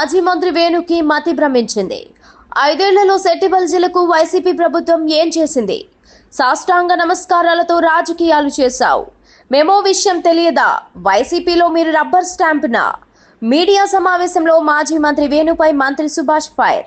మాజీ మంత్రి వేణుకి మతి భ్రమించింది. ఐదేళ్ళలో సెట్టిబల్జీలకు వైసీపీ ప్రభుత్వం ఏం చేసింది? సాష్టాంగ నమస్కారాలతో రాజకీయాలు చేశావు. మేమో విషయం తెలియదా? వైసీపీలో మీరు రబ్బర్ స్టాంప్నా? మీడియా సమావేశంలో మాజీ మంత్రి వేణుపై మంత్రి సుభాష్ ఫైర్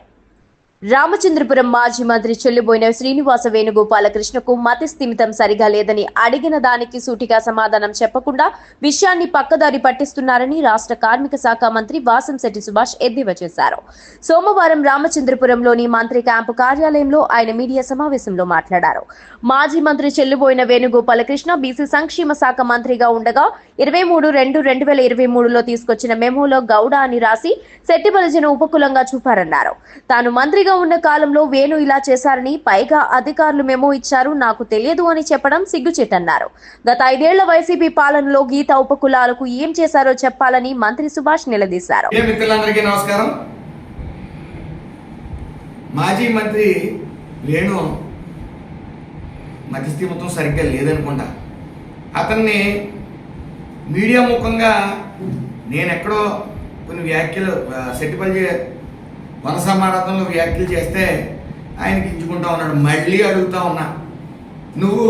రామచంద్రపురం మాజీ మంత్రి చెల్లిబోయిన శ్రీనివాస వేణుగోపాలకృష్ణకు మతి స్థిమితం సరిగా లేదని అడిగిన దానికి సూటిగా సమాధానం చెప్పకుండా విషయాన్ని పక్కదారి పట్టిస్తున్నారని రాష్ట్ర కార్మిక శాఖ మంత్రి వాసంశెట్టి సుభాష్ ఎద్దేవా చేశారు. సోమవారం రామచంద్రపురంలోని మంత్రి క్యాంపు కార్యాలయంలో ఆయన మీడియా సమావేశంలో మాట్లాడారు. మాజీ మంత్రి చెల్లిబోయిన వేణుగోపాలకృష్ణ బీసీ సంక్షేమ శాఖ మంత్రిగా ఉండగా ఇరవై మూడు రెండు రెండు వేల ఇరవై మూడులో తీసుకొచ్చిన మెమోలో గౌడ అని రాసి శెట్టిబలజను ఉపకులంగా చూపారన్నారు. తాను మంత్రిగా ఉన్న కాలంలో వేణు ఇలా చేశారని పైగా అధికారులు మెమో ఇచ్చారు నాకు తెలియదు అని చెప్పడం సిగ్గుచేటన్నారు గత ఐదేళ్ళ వైసీపీ పాలనలో గీత ఉపకులాలకు ఏం చేశారో చెప్పాలని మంత్రి సుభాష్ నిలదీశారు. నమస్కారం. మాజీ మంత్రి వేణు మధ్యస్థిమతం సరిగ్గా లేదనుకుంటా. అతన్ని మీడియా ముఖంగా నేను ఎక్కడో కొన్ని వ్యాఖ్యలు ఆ, సెట్టిపల్లి వన సమారాధనలో వ్యాఖ్యలు చేస్తే ఆయనకి ఇంచుకుంటా ఉన్నాడు. మళ్ళీ అడుగుతా ఉన్నా. నువ్వు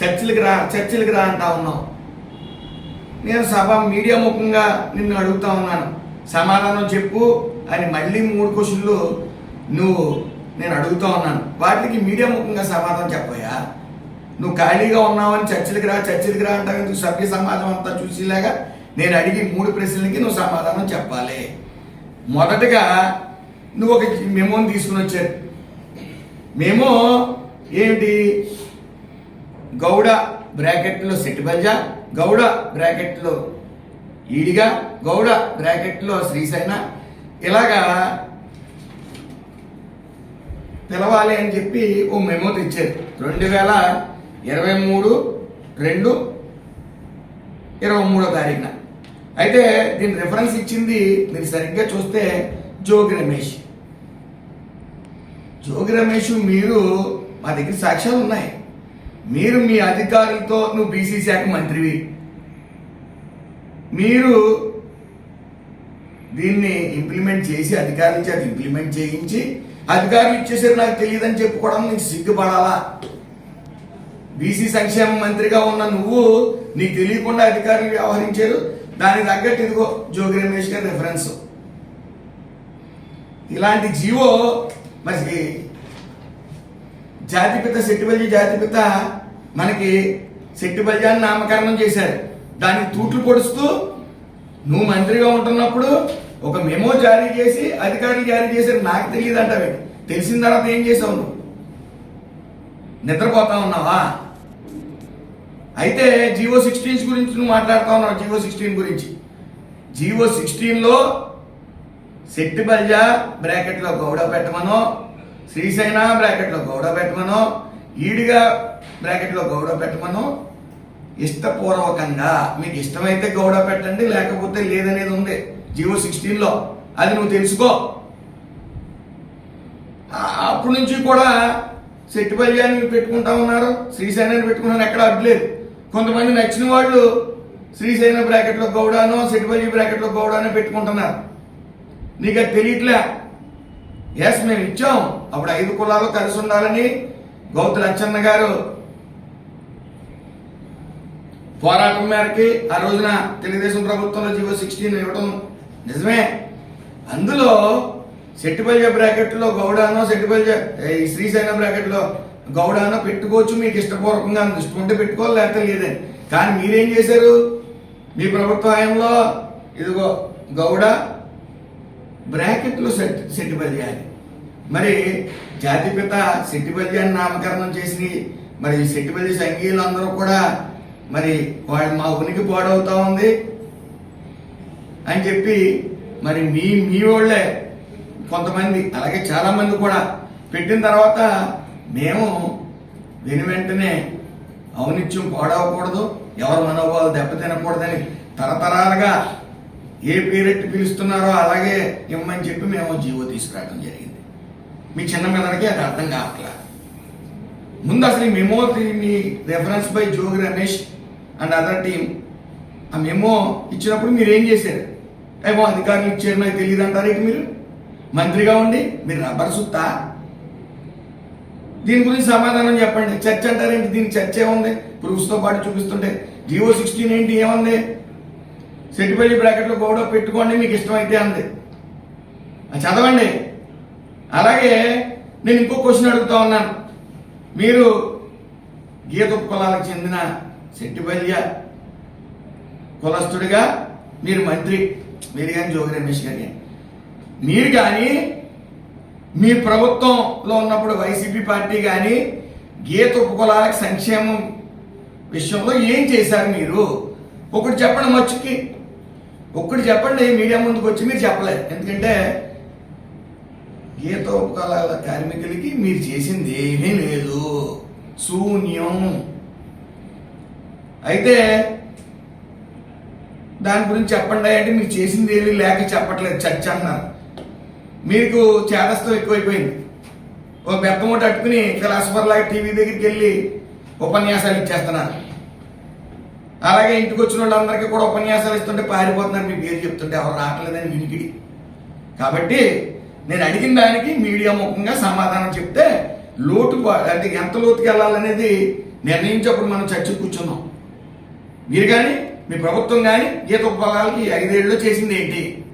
చర్చిలకు రా చర్చిలకు రా అంటా ఉన్నావు. నేను సభ మీడియా ముఖంగా నిన్ను అడుగుతా ఉన్నాను. సమాధానం చెప్పు అని మళ్ళీ మూడు క్వశ్చన్లు నువ్వు నేను అడుగుతా ఉన్నాను. వాటికి మీడియా ముఖంగా సమాధానం చెప్పయ్యా నువ్వు ఖాళీగా ఉన్నావని చర్చలకు రా చర్చలకు రా అంటావు. నువ్వు సభ్య సమాజం అంతా చూసేలాగా నేను అడిగి మూడు ప్రశ్నలకి నువ్వు సమాధానం చెప్పాలి. మొదటగా నువ్వు ఒక మెమోని తీసుకుని వచ్చారు. మేము ఏంటి గౌడ బ్రాకెట్లో సెట్టిబల్జ గౌడ బ్రాకెట్లో ఈడిగా గౌడ బ్రాకెట్లో శ్రీశైన. ఇలాగా పిలవాలి అని చెప్పి ఓ మెమో తెచ్చారు. రెండు వేల ఇరవై మూడు రెండు ఇరవై మూడో తారీఖున. అయితే దీని రిఫరెన్స్ ఇచ్చింది మీరు సరిగ్గా చూస్తే జోగి రమేష్. జోగి రమేష్ మీరు మా దగ్గర సాక్ష్యాలు ఉన్నాయి. మీరు మీ అధికారులతో నువ్వు బీసీ శాఖ మంత్రివి. మీరు దీన్ని ఇంప్లిమెంట్ చేసి అధికారుల చేత ఇంప్లిమెంట్ చేయించి అధికారులు ఇచ్చేసారు నాకు తెలియదని చెప్పుకోవడం నీకు సిగ్గుపడాలా? బీసీ సంక్షేమ మంత్రిగా ఉన్న నువ్వు నీకు తెలియకుండా అధికారులు వ్యవహరించారు. దానికి తగ్గట్టు ఇదిగో జోగి రమేష్ గారి రిఫరెన్స్ ఇలాంటి జీవో మరి జాతిపిత శెట్టిబల్జి జాతిపిత మనకి శెట్టిబల్జాన్ని నామకరణం చేశారు. దానికి తూట్లు పొడుస్తూ నువ్వు మంత్రిగా ఉంటున్నప్పుడు ఒక మెమో జారీ చేసి అధికారులు జారీ చేశారు. నాకు తెలియదు అంటావే తెలిసిన తర్వాత ఏం చేసావు నువ్వు? నిద్రపోతా ఉన్నావా? అయితే జియో సిక్స్టీన్స్ గురించి నువ్వు మాట్లాడుతా ఉన్నావు జియో సిక్స్టీన్ గురించి. జియో సిక్స్టీన్లో శెట్టి బల్జ బ్రాకెట్లో గౌడ పెట్టమనో శ్రీశైన బ్రాకెట్లో గౌడ పెట్టమనో ఈడిగా బ్రాకెట్లో గౌడ పెట్టమనో ఇష్టపూర్వకంగా మీకు ఇష్టమైతే గౌడ పెట్టండి లేకపోతే లేదనేది ఉంది. జియో సిక్స్టీన్లో. అది నువ్వు తెలుసుకో. అప్పటి నుంచి కూడా సెట్టిపల్యాన్ని పెట్టుకుంటా ఉన్నారు శ్రీశైనాన్ని పెట్టుకున్నాను ఎక్కడ అడ్లేదు కొంతమంది నచ్చిన వాళ్ళు శ్రీశైన బ్రాకెట్లో గౌడానో సెట్టిపల్లి బ్రాకెట్లో గౌడానో పెట్టుకుంటున్నారు. నీకు అది తెలియట్లే. ఎస్ మేము ఇచ్చాం. అప్పుడు ఐదు కులాలు కలిసి ఉండాలని గౌతు లచ్చన్న గారు పోరాటం మేరకి ఆ రోజున తెలుగుదేశం ప్రభుత్వంలో జీవో సిక్స్టీన్ ఇవ్వడం నిజమే. అందులో సెట్టిపల్లి బ్రాకెట్లో గౌడానో సెట్టిపల్లి ఈ శ్రీశైలం బ్రాకెట్లో గౌడానో పెట్టుకోవచ్చు మీకు ఇష్టపూర్వకంగా ఇష్టం ఉంటే పెట్టుకోవాలి లేకపోతే లేదే కానీ మీరేం చేశారు? మీ ప్రభుత్వ హయాంలో ఇదిగో గౌడ బ్రాకెట్లో సెట్ సెట్టిపల్లి చేయాలి. మరి జాతిపిత సెట్టిపల్లి అని నామకరణం చేసి మరి సెట్టిపల్లి సంఘీయులు అందరూ కూడా మరి వాళ్ళు మా ఉనికి పాడవుతా ఉంది అని చెప్పి మరి మీ మీ వాళ్ళే కొంతమంది అలాగే చాలామంది కూడా పెట్టిన తర్వాత మేము విని వెంటనే ఔనిత్యం పాడవకూడదు ఎవరి మనోభావాలు దెబ్బతినకూడదని తరతరాలుగా ఏ పేరెట్టి పిలుస్తున్నారో అలాగే ఇమ్మని చెప్పి మేము జీవో తీసుకురావడం జరిగింది. మీ చిన్న పిల్లలకి అది అర్థం కావట్లా? ముందు అసలు ఈ memo me reference by Jogi Ramesh and other team ఆ మెమో ఇచ్చినప్పుడు మీరు ఏం చేశారు? ఏమో అధికారులు ఇచ్చారు నాకు తెలియదు అంటారేంటి మీరు? మంత్రిగా ఉండి మీరు రబ్బర్ సుత్తా? దీని గురించి సమాధానం చెప్పండి. చర్చ అంటారేంటి? దీని చర్చ ఏముంది? ప్రూఫ్స్తో పాటు చూపిస్తుంటే. జియో సిక్స్టీన్ ఏంటి? ఏముంది? సెట్టిపల్లి బ్రాకెట్లో గౌడ పెట్టుకోండి మీకు ఇష్టమైతే అంది. చదవండి. అలాగే నేను ఇంకో క్వశ్చన్ అడుగుతా ఉన్నాను. మీరు గీత కులాలకు చెందిన సెట్టిపల్లి కులస్తుడిగా మీరు మంత్రి మీరు కానీ జోగి రమేష్ గారి కానీ మీరు కానీ మీ ప్రభుత్వంలో ఉన్నప్పుడు వైసీపీ పార్టీ కానీ గీత ఉపకులాలకు సంక్షేమం విషయంలో ఏం చేశారు మీరు? ఒకటి చెప్పండి మచ్చుకి. ఒక్కటి చెప్పండి మీడియా ముందుకు వచ్చి మీరు చెప్పలేదు. ఎందుకంటే గీత కార్మికులకి మీరు చేసింది ఏమీ లేదు. శూన్యం. అయితే దాని గురించి చెప్పండి అంటే మీరు చేసింది ఏమీ లేక చెప్పట్లేదు చర్చ అన్నారు. మీకు చేదస్తం ఎక్కువైపోయింది. ఓ బెత్తమూట అట్టుకుని ఫిలాసఫర్ లాగా టీవీ దగ్గరికి వెళ్ళి ఉపన్యాసాలు ఇచ్చేస్తున్నారు. అలాగే ఇంటికి వచ్చిన వాళ్ళందరికీ కూడా ఉపన్యాసాలు ఇస్తుంటే పారిపోతున్నారు మీ పేరు చెప్తుంటే ఎవరు రావట్లేదని వినికిడి. కాబట్టి నేను అడిగిన దానికి మీడియా ముఖంగా సమాధానం చెప్తే లోటు అంటే ఎంత లోతుకి వెళ్ళాలనేది నిర్ణయించప్పుడు మనం చర్చ కూర్చున్నాం. మీరు కానీ మీ ప్రభుత్వం కానీ గీత ఉపలాలకి ఐదేళ్ళలో చేసింది ఏంటి?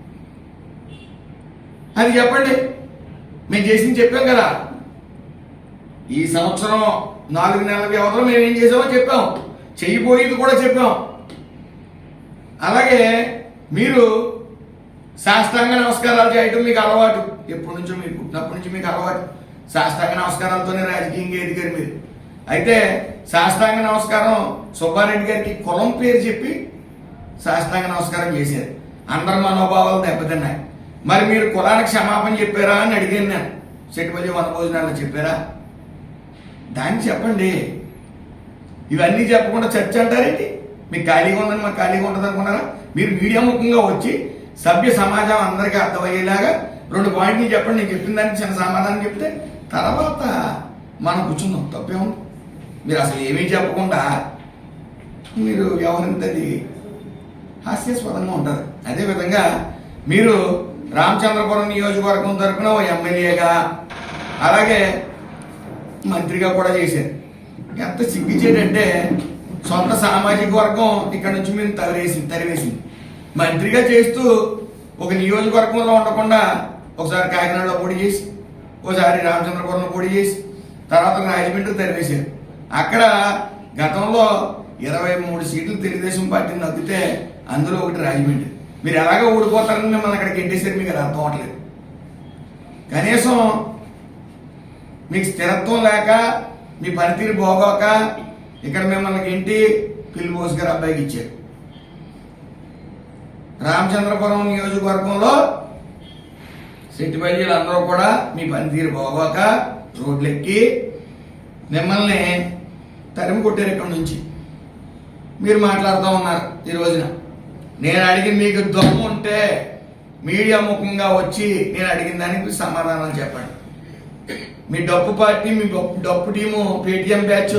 అది చెప్పండి. మేము చేసింది చెప్పాం కదా. ఈ సంవత్సరం నాలుగు నెలల వ్యవధిలో మేము ఏం చేసామో చెప్పాం. చేయబోయేది కూడా చెప్పాం. అలాగే మీరు శాస్త్రాంగ నమస్కారాలు చేయటం మీకు అలవాటు. ఎప్పటి నుంచో మీరు పుట్టినప్పటి నుంచి మీకు అలవాటు. శాస్త్రాంగ నమస్కారాలతోనే రాజకీయంగా ఎదిగారు మీరు. అయితే శాస్త్రాంగ నమస్కారం సుబ్బారెడ్డి గారికి కులం పేరు చెప్పి శాస్త్రాంగ నమస్కారం చేశారు. అందరి మనోభావాలు దెబ్బతిన్నాయి. మరి మీరు కులానికి క్షమాపణ చెప్పారా అని అడిగాను నేను. చెట్టుపల్లి వన చెప్పారా? దాన్ని చెప్పండి. ఇవన్నీ చెప్పకుండా చర్చ అంటారేంటి మీకు ఖాళీగా ఉందని మాకు ఖాళీగా ఉంటుంది అనుకున్నారా? మీరు మీడియా ముఖంగా వచ్చి సభ్య సమాజం అందరికీ అర్థమయ్యేలాగా రెండు పాయింట్లు చెప్పండి. నేను చెప్పిన దానికి చిన్న సమాధానం చెప్తే తర్వాత మనం కూర్చుందాం తప్పేముంది మీరు అసలు ఏమీ చెప్పకుండా మీరు వ్యవహరించేది హాస్యాస్పదంగా ఉంటారు అదేవిధంగా మీరు రామచంద్రపురం నియోజకవర్గం తరఫున ఓ ఎమ్మెల్యేగా అలాగే మంత్రిగా కూడా చేశారు. ఎంత సిగ్గుచేటంటే సొంత సామాజిక వర్గం ఇక్కడ నుంచి మీరు తరివేసింది తరివేసింది. మంత్రిగా చేస్తూ ఒక నియోజకవర్గంలో ఉండకుండా ఒకసారి కాకినాడలో పోటీ చేసి ఒకసారి రామచంద్రపురంలో పోటీ చేసి తర్వాత రాజమండ్రి తరివేశారు. అక్కడ గతంలో ఇరవై మూడు సీట్లు తెలుగుదేశం పార్టీని నగ్గితే అందులో ఒకటి రాజమండ్రి. మీరు ఎలాగో ఓడిపోతారని మిమ్మల్ని అక్కడికి ఎట్టేసారు మీకు అది అర్థం అవట్లేదు కనీసం మీకు స్థిరత్వం లేక మీ పనితీరు పోగోక ఇక్కడ మిమ్మల్ని ఇంటి పిల్లి బోస్ గారు అబ్బాయికి ఇచ్చారు. రామచంద్రపురం నియోజకవర్గంలో సెట్టిపల్లిలు అందరూ కూడా మీ పనితీరు పోగోక రోడ్లెక్కి మిమ్మల్ని తరిమి కొట్టారు ఇక్కడ నుంచి. మీరు మాట్లాడుతూ ఉన్నారు ఈ రోజున. నేను అడిగిన మీకు దమ్ము ఉంటే మీడియా ముఖంగా వచ్చి నేను అడిగిన దానికి సమాధానం చెప్పండి. మీ డప్పు పార్టీ మీ డప్పు డప్పు team Paytm batch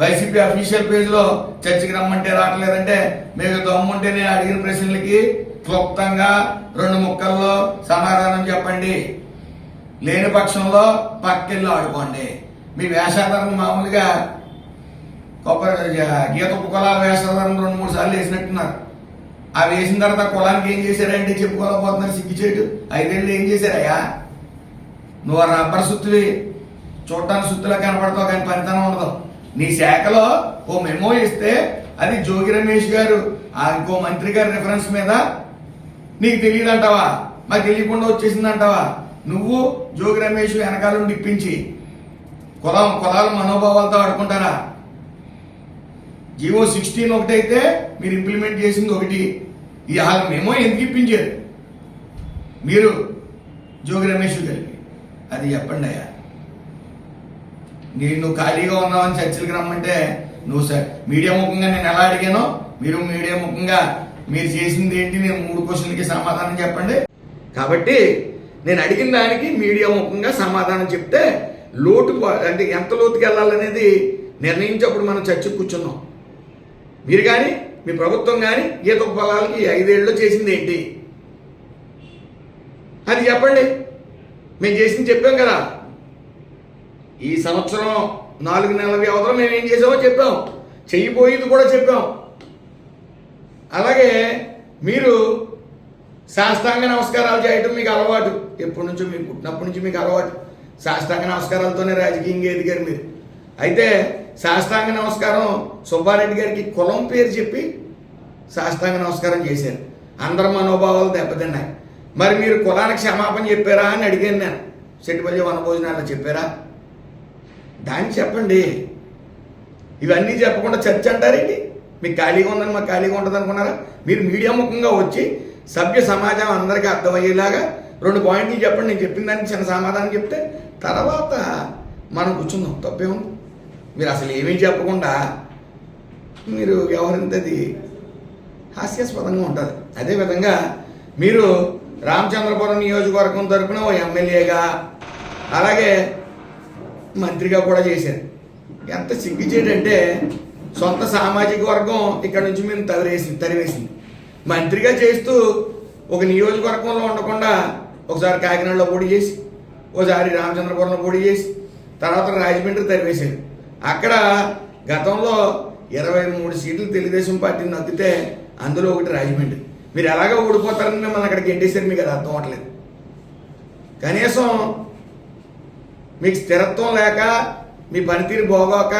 YCP official పేజ్లో చర్చకి రమ్మంటే రావట్లేదంటే మీకు దమ్ముంటే నేను అడిగిన ప్రశ్నలకి క్లుప్తంగా రెండు ముక్కల్లో సమాధానం చెప్పండి. లేని పక్షంలో పక్కెళ్ళి ఆడుకోండి. మీ వేషాధారణ మామూలుగా కొబ్బరి గీత కులాల వేషాధారణ రెండు మూడు సార్లు వేసినట్టున్నారు. ఆ వేసిన తర్వాత కులానికి ఏం చేశారంటే చెప్పుకోలేకపోతున్నారు సిగ్గుచేటు ఐదేళ్ళు ఏం చేశారయ్యా? నువ్వు రబ్బర్ సుత్తువి. చూడటానికి సుత్తులా కనపడతావు కానీ పనితనం ఉండదు. నీ శాఖలో ఓ మెమో ఇస్తే అది జోగి రమేష్ గారు ఆ ఇంకో మంత్రి గారి రిఫరెన్స్ మీద నీకు తెలియదు అంటావా మాకు తెలియకుండా వచ్చేసింది అంటావా నువ్వు జోగి రమేష్ వెనకాల నుండి ఇప్పించి కులం కులాల మనోభావాలతో ఆడుకుంటారా? జివో సిక్స్టీన్ ఒకటైతే మీరు ఇంప్లిమెంట్ చేసింది ఒకటి. ఈ వాళ్ళ మెమో ఎందుకు ఇప్పించారు? మీరు జోగి రమేష్ గారికి. అది చెప్పండి అయ్యా. నేను నువ్వు ఖాళీగా ఉన్నావని చర్చలకు రమ్మంటే నువ్వు సార్ మీడియా ముఖంగా నేను ఎలా అడిగానో మీరు మీడియా ముఖంగా మీరు చేసింది ఏంటి? నేను మూడు క్వశ్చన్లకి సమాధానం చెప్పండి. కాబట్టి నేను అడిగిన దానికి మీడియా ముఖంగా సమాధానం చెప్తే లోటు అంటే ఎంత లోతుకి వెళ్ళాలనేది నిర్ణయించేప్పుడు మనం చర్చ కూర్చున్నాం. మీరు కానీ మీ ప్రభుత్వం కానీ ఈత పొలాలకి ఐదేళ్ళలో చేసింది ఏంటి? అది చెప్పండి. మేము చేసింది చెప్పాం కదా. ఈ సంవత్సరం నాలుగు నెలల వ్యవధిలో మేము ఏం చేసామో చెప్పాం. చెయ్యిపోయేది కూడా చెప్పాం. అలాగే మీరు శాస్త్రాంగ నమస్కారాలు చేయటం మీకు అలవాటు. ఎప్పటి నుంచో మీకు పుట్టినప్పటి నుంచి మీకు అలవాటు. శాస్త్రాంగ నమస్కారాలతోనే రాజకీయంగా ఎదిగారు మీరు. అయితే శాస్త్రాంగ నమస్కారం సుబ్బారెడ్డి గారికి కులం పేరు చెప్పి శాస్త్రాంగ నమస్కారం చేశారు. అందరి మనోభావాలు దెబ్బతిన్నాయి. మరి మీరు కులానికి క్షమాపణ చెప్పారా అని అడిగాను నేను. సెట్టుపల్లి వనభోజనాల్లో చెప్పారా? దాన్ని చెప్పండి. ఇవన్నీ చెప్పకుండా చర్చ అంటారేంటి మీకు ఖాళీగా ఉందని మాకు ఖాళీగా ఉంటుంది అనుకున్నారా? మీరు మీడియా ముఖంగా వచ్చి సభ్య సమాజం అందరికీ అర్థమయ్యేలాగా రెండు పాయింట్లు చెప్పండి. నేను చెప్పిన దానికి చిన్న సమాధానం చెప్తే తర్వాత మనం కూర్చుందాం. తప్పేముంది మీరు అసలు ఏమీ చెప్పకుండా మీరు వ్యవహరించేది హాస్యాస్పదంగా ఉంటుంది. అదేవిధంగా మీరు రామచంద్రపురం నియోజకవర్గం తరపున ఓ ఎమ్మెల్యేగా అలాగే మంత్రిగా కూడా చేశారు. ఎంత సిగ్గుచేటంటే సొంత సామాజిక వర్గం ఇక్కడ నుంచి మేము తరివేసి తరివేసింది. మంత్రిగా చేస్తూ ఒక నియోజకవర్గంలో ఉండకుండా ఒకసారి కాకినాడలో పోటీ చేసి ఒకసారి రామచంద్రపురంలో పోటీ చేసి తర్వాత రాజమండ్రి తరివేశారు. అక్కడ గతంలో ఇరవై మూడు సీట్లు తెలుగుదేశం పార్టీని నొక్కితే అందులో ఒకటి రాజమండ్రి. మీరు ఎలాగో ఓడిపోతారని మిమ్మల్ని అక్కడికి ఎంటేశారు మీకు అది అర్థం అవ్వట్లేదు. కనీసం మీకు స్థిరత్వం లేక మీ పనితీరు బాగోక